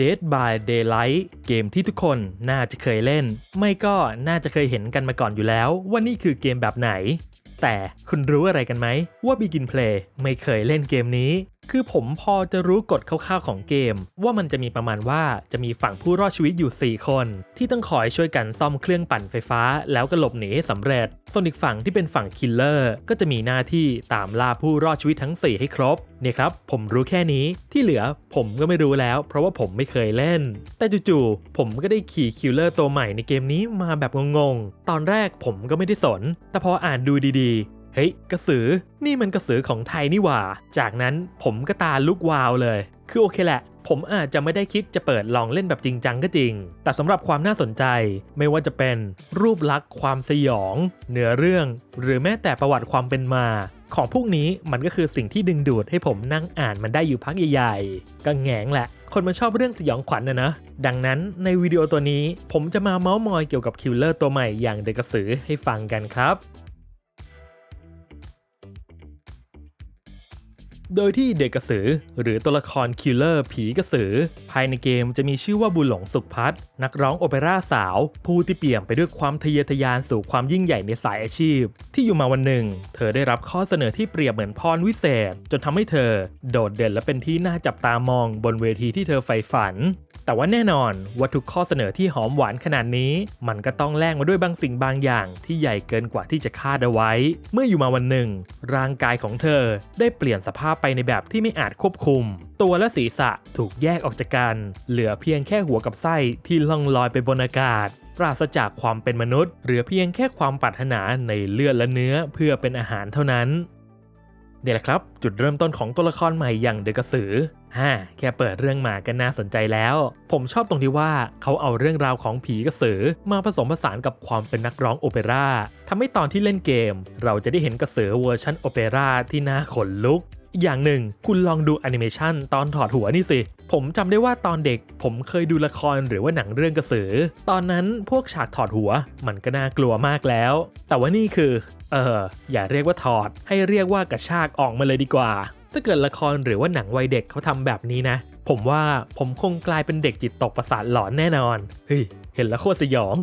Dead by Daylight เกมที่ทุกคนน่าจะเคยเล่น ไม่ก็น่าจะเคยเห็นกันมาก่อนอยู่แล้ว ว่านี่คือเกมแบบไหน แต่คุณรู้อะไรกันไหมว่า Begin Play ไม่เคยเล่นเกมนี้คือผมพอจะรู้กฎคร่าวๆของเกม ว่ามันจะมีประมาณว่าจะมีฝั่งผู้รอดชีวิตอยู่ 4 คน ที่ต้องคอยช่วยกันซ่อมเครื่องปั่นไฟฟ้า แล้วก็หลบหนีให้สำเร็จ ส่วนอีกฝั่งที่เป็นฝั่งคิลเลอร์ก็จะมีหน้าที่ตามล่าผู้รอดชีวิตทั้ง 4 ให้ครบเนี่ยครับ ผมรู้แค่นี้ที่เหลือผมก็ไม่รู้แล้ว เพราะว่าผมไม่เคยเล่น แต่จู่ๆผมก็ได้ขี่คิลเลอร์ตัวใหม่ในเกมนี้มาแบบงงๆตอนแรกผมก็ไม่ได้สน แต่พออ่านดูดีๆ เฮ้ยกระสือ นี่มันกระสือของไทยนี่หว่า จากนั้นผมก็ตาลุกวาวเลย คือโอเคแหละ ผมอาจจะไม่ได้คิดจะเปิดลองเล่นแบบจริงจังก็จริง แต่สำหรับความน่าสนใจไม่ว่าจะเป็นรูปลักษณ์ความสยอง เนื้อเรื่อง หรือแม้แต่ประวัติความเป็นมา ของพวกนี้มันก็คือสิ่งที่ดึงดูดให้ผมนั่งอ่านมันได้อยู่พักใหญ่ๆก็แงงแหละคนมันชอบเรื่องสยองขวัญนะนะ ดังนั้นในวิดีโอตัวนี้ผมจะมาเมาส์มอยเกี่ยวกับคิลเลอร์ตัวใหม่อย่างเดกระสือให้ฟังกันครับ โดยที่เด็กกระสือ หรือตัวละครคิลเลอร์ผีกระสือ ภายในเกมจะมีชื่อว่าบุญหลงสุขพัฒนักร้องโอเปร่าสาว ผู้ที่เปี่ยมไปด้วยความทะเยอทะยานสู่ความยิ่งใหญ่ในสายอาชีพ ที่อยู่มาวันหนึ่ง เธอได้รับข้อเสนอที่เปรียบเหมือนพรวิเศษ จนทำให้เธอ โดดเด่นและเป็นที่น่าจับตามองบนเวทีที่เธอใฝ่ฝัน แต่ว่าแน่นอนว่าทุกข้อเสนอที่หอมหวานขนาดนี้ มันก็ต้องแลกมาด้วยบางสิ่งบางอย่างที่ใหญ่เกินกว่าที่จะคาดเอาไว้ เมื่ออยู่มาวันหนึ่ง ร่างกายของเธอได้เปลี่ยนสภาพไปในแบบที่ไม่อาจควบคุม ตัวและศีรษะถูกแยกออกจากกัน เหลือเพียงแค่หัวกับไส้ที่ล่องลอยไปบนอากาศปราศจากความเป็นมนุษย์เหลือเพียงแค่ความปรารถนาในเลือดและเนื้อเพื่อเป็นอาหารเท่านั้นเนี่ยแหละครับ จุดเริ่มต้นของตัวละครใหม่อย่างเดอะกระสือ ฮ่าแค่เปิดเรื่องมาก็น่าสนใจแล้ว ผมชอบตรงที่ว่าเขาเอาเรื่องราวของผีกระสือ มาผสมผสานกับความเป็นนักร้องโอเปร่าทำให้ตอนที่เล่นเกม เราจะได้เห็นกระสือเวอร์ชันโอเปร่าที่น่าขนลุก อีกอย่างหนึ่งคุณลองดูแอนิเมชันตอนถอดหัวนี่สิ ผมจำได้ว่าตอนเด็ก ผมเคยดูละครหรือว่าหนังเรื่องกระสือ ตอนนั้นพวกฉากถอดหัว มันก็น่ากลัวมากแล้ว แต่ว่านี่คือ เอออย่าเรียกว่าถอด ให้เรียกว่ากระชากออกมาเลยดีกว่า ถ้าเกิดละครหรือว่าหนังวัยเด็กเขาทำแบบนี้นะ ผมว่าผมคงกลายเป็นเด็กจิตตกประสาทหลอนแน่นอน เฮ้ย เห็นแล้วโคตรสยอง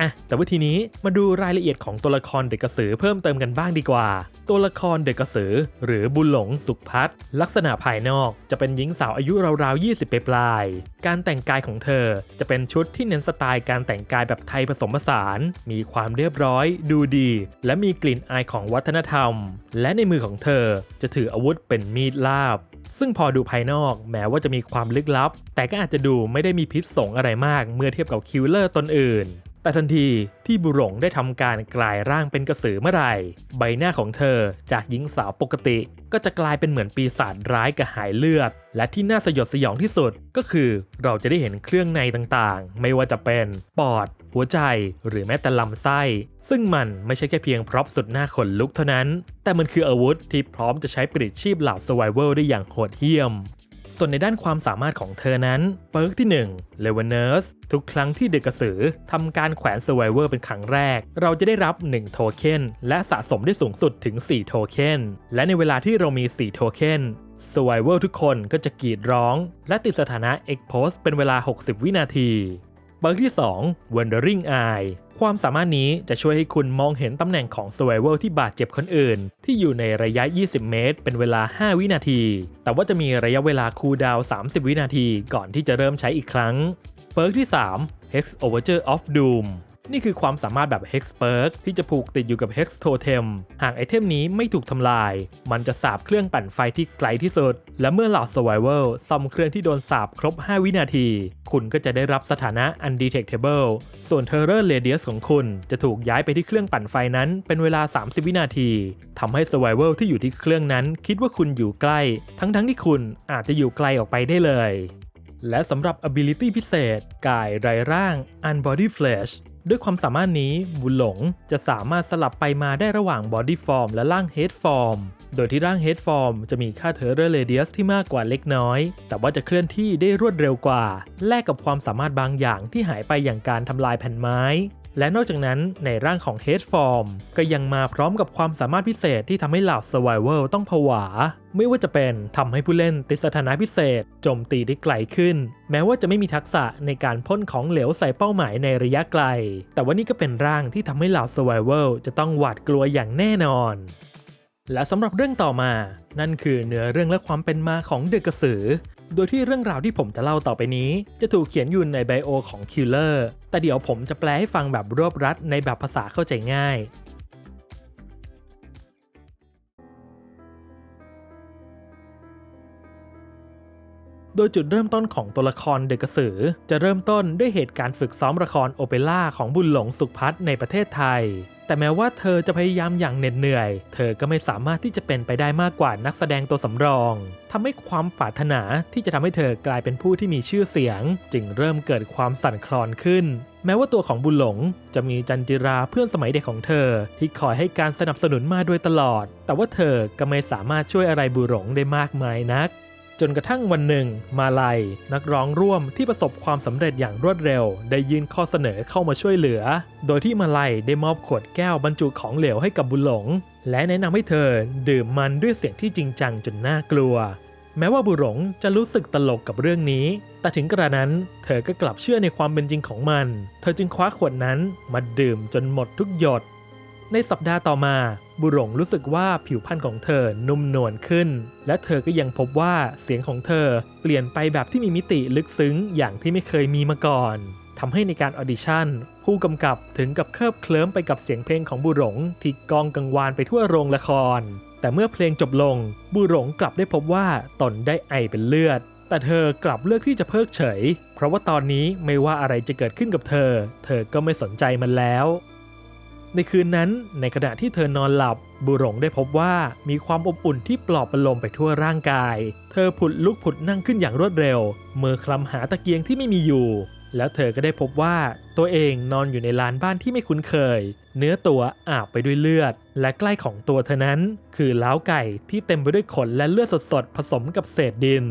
อะแต่ว่าทีนี้มาดูรายละเอียดของตัวละครเด็กกระสือเพิ่มเติมกันบ้างดีกว่า ตัวละครเด็กกระสือ หรือบุญหลงสุขพัฒน์ลักษณะภายนอกจะเป็นหญิงสาวอายุราวๆ 20 ปลาย การแต่งกายของเธอจะเป็นชุดที่เน้นสไตล์การแต่งกายแบบไทยผสมผสาน มีความเรียบร้อย ดูดี และมีกลิ่นอายของวัฒนธรรม และในมือของเธอจะถืออาวุธเป็นมีดลาบ ซึ่งพอดูภายนอกแม้ว่าจะมีความลึกลับ แต่ก็อาจจะดูไม่ได้มีพิษสงอะไรมาก เมื่อเทียบกับคิลเลอร์ตนอื่น แต่ทันทีที่บุหลงได้ทำการกลายร่างเป็นกระสือเมื่อไหร่ ใบหน้าของเธอจากหญิงสาวปกติ ก็จะกลายเป็นเหมือนปีศาจร้ายกระหายเลือด และที่น่าสยดสยองที่สุดก็คือเราจะได้เห็นเครื่องในต่างๆ ไม่ว่าจะเป็นปอด หัวใจ หรือแม้แต่ลำไส้ ซึ่งมันไม่ใช่แค่เพียงพร็อพสุดหน้าขนลุกเท่านั้น แต่มันคืออาวุธที่พร้อมจะใช้ปลิดชีพเหล่า Survival ได้อย่างโหดเหี้ยม ส่วนในด้านความสามารถของเธอนั้นเปิร์กที่1 l e v e n e r s ทุกครั้งที่เด็กกระสือทำการแขวน Survivor เป็นครั้งแรก เราจะได้รับ 1 โทเค็นและสะสมได้สูงสุดถึง 4 โทเค็นและในเวลาที่เรามี 4 โทเค็น Survivor ทุกคนก็จะกรีดร้อง และติดสถานะ Expose เป็นเวลา 60 วินาที เบิร์กที่ 2 Wandering Eye ความสามารถนี้จะช่วยให้คุณมองเห็นตำแหน่งของ Survival ที่บาดเจ็บคนอื่น ที่อยู่ในระยะ 20 เมตร เป็นเวลา 5 วินาที แต่ว่าจะมีระยะเวลาคูลดาวน์ 30 วินาที ก่อนที่จะเริ่มใช้อีกครั้ง เบิร์กที่ 3 Hex Overture of Doom นี่คือความสามารถแบบ Hex Perk ที่จะผูกติดอยู่กับ Hex Totem หากไอเทมนี้ไม่ถูกทำลาย มันจะสาบเครื่องปั่นไฟที่ไกลที่สุด และเมื่อเหล่า Survival ซ่อมเครื่องที่โดนสาบครบ 5 วินาที คุณก็จะได้รับสถานะ Undetectable ส่วน Terror Radius ของคุณจะถูกย้ายไปที่เครื่องปั่นไฟนั้นเป็นเวลา 30 วินาทีทำให้ Survival ที่อยู่ที่เครื่องนั้น คิดว่าคุณอยู่ใกล้ ทั้งๆที่คุณอาจจะอยู่ไกลออกไปได้เลยและสำหรับ ability พิเศษ กายไรร่าง Unbody Flesh ด้วยความสามารถนี้บุญหลงจะสามารถสลับไปมาได้ระหว่างบอดี้ฟอร์มและร่างเฮดฟอร์ม โดยที่ร่างเฮดฟอร์มจะมีค่าเทอร์เรเรเดียสที่มากกว่าเล็กน้อย แต่ว่าจะเคลื่อนที่ได้รวดเร็วกว่า แลกกับความสามารถบางอย่างที่หายไปอย่างการทำลายแผ่นไม้ และนอกจากนั้นในร่างของ Head Form ก็ยังมาพร้อมกับความสามารถพิเศษที่ทำให้เหล่า Survival ต้องผวา ไม่ว่าจะเป็นทำให้ผู้เล่นติดสถานะพิเศษโจมตีได้ไกลขึ้น แม้ว่าจะไม่มีทักษะในการพ่นของเหลวใส่เป้าหมายในระยะไกล แต่ว่านี่ก็เป็นร่างที่ทำให้เหล่า Survival จะต้องหวาดกลัวอย่างแน่นอนและสำหรับเรื่องต่อมา นั่นคือเนื้อเรื่องและความเป็นมาของเดอะกระสือ โดยที่เรื่องราวที่ผมจะเล่าต่อไปนี้ จะถูกเขียนอยู่ในไบโอของคิลเลอร์แต่เดี๋ยวผมจะแปลให้ฟังแบบรวบรัดในแบบภาษาเข้าใจง่าย โดยจุดเริ่มต้นของตัวละครเดอะกระสือ จะเริ่มต้นด้วยเหตุการณ์ฝึกซ้อมละครโอเปร่าของบุญหลงสุขพัฒน์ในประเทศไทย แต่แม้ว่าเธอจะพยายามอย่างเหน็ดเหนื่อย เธอก็ไม่สามารถที่จะเป็นไปได้มากกว่านักแสดงตัวสำรองทำให้ความปรารถนาที่จะทำให้เธอกลายเป็นผู้ที่มีชื่อเสียง จึงเริ่มเกิดความสั่นคลอนขึ้น แม้ว่าตัวของบุญหลง จะมีจันจิราเพื่อนสมัยเด็กของเธอ ที่คอยให้การสนับสนุนมาโดยตลอด แต่ว่าเธอก็ไม่สามารถช่วยอะไรบุญหลงได้มากมายนัก จนกระทั่งวันหนึ่ง มาลัย นักร้องร่วมที่ประสบความสำเร็จอย่างรวดเร็ว ได้ยื่นข้อเสนอเข้ามาช่วยเหลือ โดยที่มาลัยได้มอบขวดแก้วบรรจุของเหลวให้กับบุญหลง และแนะนำให้เธอดื่มมันด้วยเสียงที่จริงจังจนน่ากลัว แม้ว่าบุหลงจะรู้สึกตลกกับเรื่องนี้ แต่ถึงกระนั้นเธอก็กลับเชื่อในความเป็นจริงของมัน เธอจึงคว้าขวดนั้นมาดื่มจนหมดทุกหยด ในสัปดาห์ต่อมา บุหลงรู้สึกว่าผิวพรรณของเธอนุ่มนวลขึ้น และเธอก็ยังพบว่าเสียงของเธอเปลี่ยนไปแบบที่มีมิติลึกซึ้งอย่างที่ไม่เคยมีมาก่อนทำให้ในการออดิชั่น ผู้กำกับถึงกับเคลิบเคลิ้มไปกับเสียงเพลงของบุหลงที่กองกังวานไปทั่วโรงละคร แต่เมื่อเพลงจบลง บุหลงกลับได้พบว่าตนได้ไอเป็นเลือด แต่เธอกลับเลือกที่จะเพิกเฉย เพราะว่าตอนนี้ไม่ว่าอะไรจะเกิดขึ้นกับเธอ เธอก็ไม่สนใจมันแล้ว ในคืนนั้นในขณะที่เธอนอนหลับ บุหลงได้พบว่ามีความอบอุ่นที่ปลอบประโลมไปทั่วร่างกาย เธอผุดลุกผุดนั่งขึ้นอย่างรวดเร็ว มือคลำหาตะเกียงที่ไม่มีอยู่ แล้วเธอก็ได้พบว่าตัวเองนอนอยู่ในลานบ้านที่ไม่คุ้นเคย เนื้อตัวอาบไปด้วยเลือด และใกล้ของตัวเธอนั้น คือเล้าไก่ที่เต็มไปด้วยขนและเลือดสดๆผสมกับเศษดิน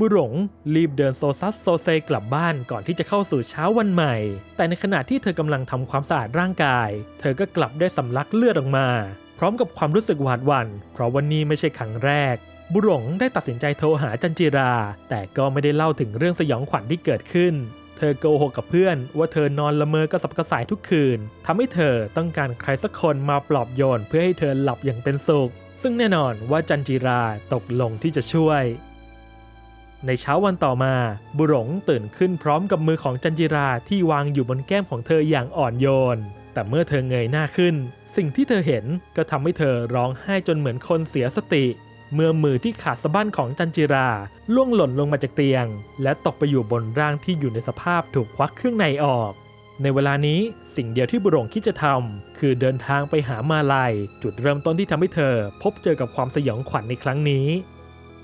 บุหลงรีบเดินโซซัสโซเซกลับบ้านก่อนที่จะเข้าสู่เช้าวันใหม่ แต่ในขณะที่เธอกำลังทำความสะอาดร่างกาย เธอก็กลับได้สำลักเลือดออกมา พร้อมกับความรู้สึกหวาดหวัน่น เพราะวันนี้ไม่ใช่ครั้งแรก บุหลงได้ตัดสินใจโทรหาจันจิรา แต่ก็ไม่ได้เล่าถึงเรื่องสยองขวัญที่เกิดขึ้น เธอโกหกกับเพื่อน ว่าเธอนอนละเมอกระสับกระส่ายทุกคืนทำให้เธอต้องการใครสักคนมาปลอบโยนเพื่อให้เธอหลับอย่างเป็นสุขซึ่งแน่นอนว่าจันจิราตกลงที่จะช่วย ในเช้าวันต่อมา บุหลงตื่นขึ้นพร้อมกับมือของจันจิราที่วางอยู่บนแก้มของเธออย่างอ่อนโยน แต่เมื่อเธอเงยหน้าขึ้น สิ่งที่เธอเห็นก็ทำให้เธอร้องไห้จนเหมือนคนเสียสติ เมื่อมือที่ขาดสะบั้นของจันจิราล่วงหล่นลงมาจากเตียง และตกไปอยู่บนร่างที่อยู่ในสภาพถูกควักเครื่องในออก ในเวลานี้สิ่งเดียวที่บุหลงคิดจะทำคือเดินทางไปหามาลัยจุดเริ่มต้นที่ทำให้เธอ พบเจอกับความสยองขวัญในครั้งนี้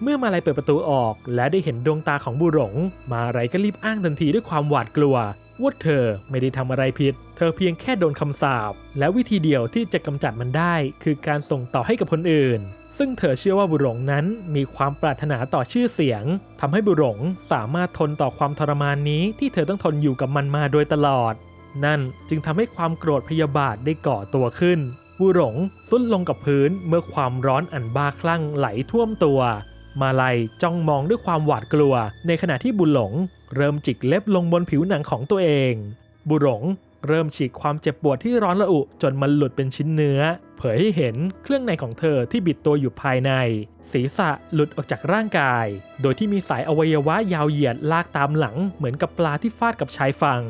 เมื่อมาลัยเปิดประตูออก และได้เห็นดวงตาของบุหลง มาลัยก็รีบอ้างทันทีด้วยความหวาดกลัวว่าเธอไม่ได้ทำอะไรผิด เธอเพียงแค่โดนคำสาป และวิธีเดียวที่จะกำจัดมันได้ คือการส่งต่อให้กับคนอื่น ซึ่งเธอเชื่อว่าบุหลงนั้นมีความปรารถนาต่อชื่อเสียงทำให้บุหลงสามารถทนต่อความทรมานนี้ที่เธอต้องทนอยู่กับมันมาโดยตลอด นั่นจึงทำให้ความโกรธพยาบาทได้ก่อตัวขึ้นบุหลงสุดลงกับพื้นเมื่อความร้อนอันบ้าคลั่งไหลท่วมตัว มาลัยจ้องมองด้วยความหวาดกลัว ในขณะที่บุหลง เริ่มจิกเล็บลงบนผิวหนังของตัวเอง บุหลงเริ่มฉีกความเจ็บปวดที่ร้อนระอุจนมันหลุดเป็นชิ้นเนื้อ เผยให้เห็นเครื่องในของเธอที่บิดตัวอยู่ภายใน ศีรษะหลุดออกจากร่างกาย โดยที่มีสายอวัยวะยาวเหยียดลากตามหลังเหมือนกับปลาที่ฟาดกับชายฝั่ง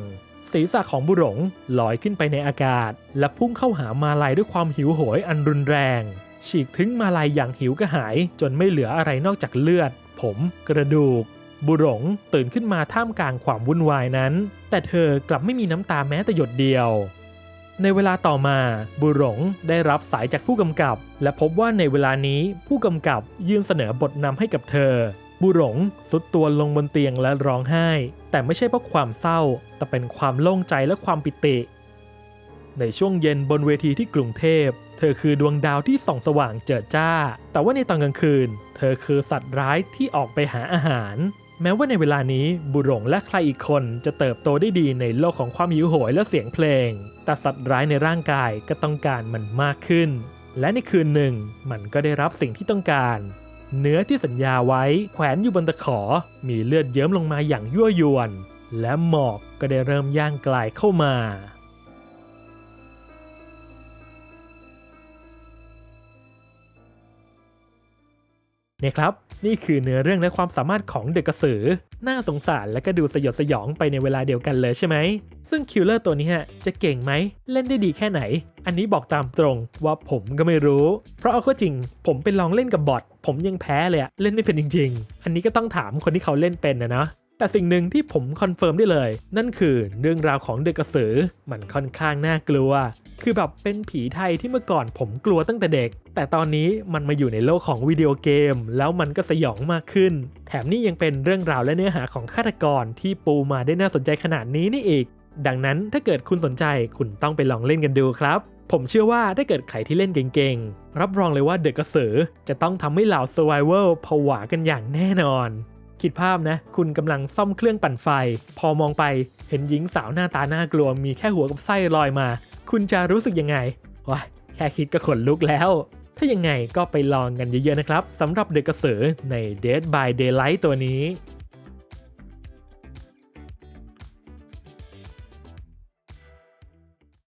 ศีรษะของบุหลงลอยขึ้นไปในอากาศ และพุ่งเข้าหามาลายด้วยความหิวโหยอันรุนแรง ฉีกทิ้งมาลายอย่างหิวกระหาย จนไม่เหลืออะไรนอกจากเลือด ผม กระดูก บุหลงตื่นขึ้นมาท่ามกลางความวุ่นวายนั้น แต่เธอกลับไม่มีน้ำตาแม้แต่หยดเดียว ในเวลาต่อมาบุหลงได้รับสายจากผู้กำกับ และพบว่าในเวลานี้ผู้กำกับยื่นเสนอบทนำให้กับเธอ บุหลงสุดตัวลงบนเตียงและร้องไห้ แต่ไม่ใช่เพราะความเศร้า แต่เป็นความโล่งใจและความปิติในช่วงเย็นบนเวทีที่กรุงเทพ ธอคือดวงดาวที่ส่องสว่างเจิดจ้า แต่ว่าในตอนกลางคืน เธอคือสัตว์ร้ายที่ออกไปหาอาหาร แม้ว่าในเวลานี้บุหรงและใครอีกคนจะเติบโตได้ดีในโลกของความหิวโหยและเสียงเพลง แต่สัตว์ร้ายในร่างกายก็ต้องการมันมากขึ้น และในคืนหนึ่งมันก็ได้รับสิ่งที่ต้องการ เนื้อที่สัญญาไว้แขวนอยู่บนตะขอ มีเลือดเยิ้มลงมาอย่างยั่วยวน และหมอกก็ได้เริ่มย่างกลายเข้ามา เนี่ยครับ นี่คือเนื้อเรื่องและความสามารถของเด็กกระสือ น่าสงสารและก็ดูสยดสยองไปในเวลาเดียวกันเลยใช่ไหม ซึ่งคิลเลอร์ตัวนี้ฮะจะเก่งไหม เล่นได้ดีแค่ไหน อันนี้บอกตามตรงว่าผมก็ไม่รู้ เพราะเอาเข้าจริง ผมไปลองเล่นกับบอทผมยังแพ้เลยอะเล่นไม่เป็นจริง ๆ อันนี้ก็ต้องถามคนที่เขาเล่นเป็นนะเนาะ แต่สิ่งหนึ่งที่ผมคอนเฟิร์มได้เลย นั่นคือเรื่องราวของเด็กกระสือ มันค่อนข้างน่ากลัว คือแบบเป็นผีไทยที่เมื่อก่อนผมกลัวตั้งแต่เด็ก แต่ตอนนี้มันมาอยู่ในโลกของวิดีโอเกม แล้วมันก็สยองมากขึ้น แถมนี่ยังเป็นเรื่องราวและเนื้อหาของฆาตกรที่ปูมาได้น่าสนใจขนาดนี้นี่อีก ดังนั้นถ้าเกิดคุณสนใจคุณต้องไปลองเล่นกันดูครับผมเชื่อว่าถ้าเกิดใครที่เล่นเก่งๆ รับรองเลยว่าเด็กกระสือจะต้องทำให้เหล่า Survival ผวากันอย่างแน่นอน คิดภาพนะ คุณกำลังซ่อมเครื่องปั่นไฟ พอมองไปเห็นหญิงสาวหน้าตาน่ากลัวมีแค่หัวกับไส้ลอยมา คุณจะรู้สึกยังไงว้าแค่คิดก็ขนลุกแล้ว ถ้ายังไงก็ไปลองกันเยอะๆนะครับสำหรับเด็กกระสือใน Dead by Daylight ตัวนี้